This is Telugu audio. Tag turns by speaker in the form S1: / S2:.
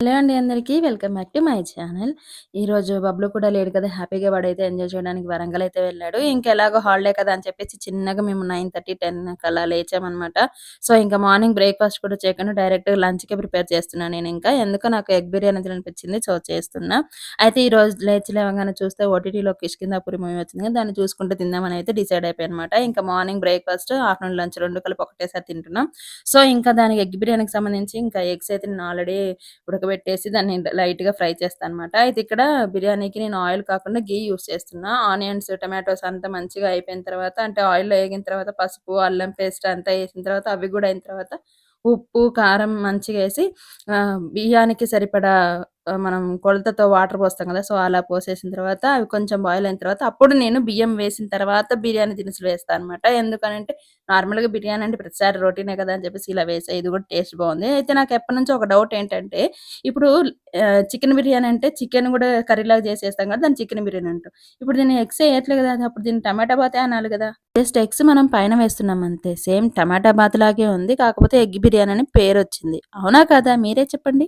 S1: హలో అండి అందరికీ. Welcome back to my channel. ఈరోజు బబ్లు కూడా లేడు కదా! హ్యాపీగా వాడైతే ఎంజాయ్ చేయడానికి వరంగల్ అయితే వెళ్ళాడు. ఇంకా ఎలాగో హాలిడే కదా అని చెప్పేసి చిన్నగా మేము 9:30, 10కి అలా లేచామన్నమాట సో, ఇంకా మార్నింగ్ బ్రేక్‌ఫాస్ట్ కూడా చేయకుండా డైరెక్ట్‌గా లంచ్‌కే ప్రిపేర్ చేస్తున్నాను నేను ఇంకా ఎందుకో నాకు ఎగ్ బిర్యానీ తినిపించింది సో, చేస్తున్నా. అయితే ఈ రోజు లేచి లేవగానే చూస్తే ఓటీటీలో కిష్కిందాపురి మూవీ వచ్చింది కదా! దాన్ని చూసుకుంటూ తిందామని అయితే డిసైడ్ అయిపోయానమాట. ఇంకా మార్నింగ్ బ్రేక్‌ఫాస్ట్, ఆఫ్టర్‌నూన్ లంచ్ రెండు కలిపి ఒకటేసారి తింటున్నాం. సో, ఇంకా దానికి ఎగ్ బిర్యానీకి సంబంధించి ఇంకా ఎగ్స్ అయితే నేను ఆల్రెడీ ఉడకబెట్టేసి దాన్ని లైట్‌గా ఫ్రై చేస్తాను అనమాట అయితే ఇక్కడ బిర్యానీకి నేను ఆయిల్ కాకుండా గీ యూజ్ చేస్తున్నా. ఆనియన్స్, టమాటోస్ అంతా మంచిగా అయిపోయిన తర్వాత అంటే ఆయిల్‌లో వేగిన తర్వాత పసుపు, అల్లం పేస్ట్ అంతా వేసిన తర్వాత అవి కూడా అయిన తర్వాత ఉప్పు, కారం మంచిగా వేసి బియ్యానికి సరిపడా మనం కొలతతో వాటర్ పోస్తాం కదా! సో, అలా పోసేసిన తర్వాత అవి కొంచెం బాయిల్ అయిన తర్వాత అప్పుడు నేను బియ్యం వేసిన తర్వాత బిర్యానీ దినుసులు వేస్తాను అనమాట. ఎందుకనంటే నార్మల్‌గా బిర్యానీ అంటే ప్రతిసారి రొటీనే కదా! అని చెప్పేసి ఇలా వేసా. ఇది కూడా టేస్ట్ బాగుంది అయితే నాకు ఎప్పటి నుంచి ఒక డౌట్ ఏంటంటే ఇప్పుడు చికెన్ బిర్యానీ అంటే చికెన్ కూడా కర్రీలాగా చేసేస్తాం కదా! దాన్ని చికెన్ బిర్యానీ అంటాం. ఇప్పుడు దీన్ని ఎగ్స్ వేయట్లేదు కదా! అప్పుడు దీన్ని టమాటా బాతే అనాలి కదా! జస్ట్ ఎగ్స్ మనం పైన వేస్తున్నాం అంతే. సేమ్ టమాటా బాత్ లాగే ఉంది. కాకపోతే ఎగ్ బిర్యానీ అని పేరు వచ్చింది అవునా కదా మీరే చెప్పండి.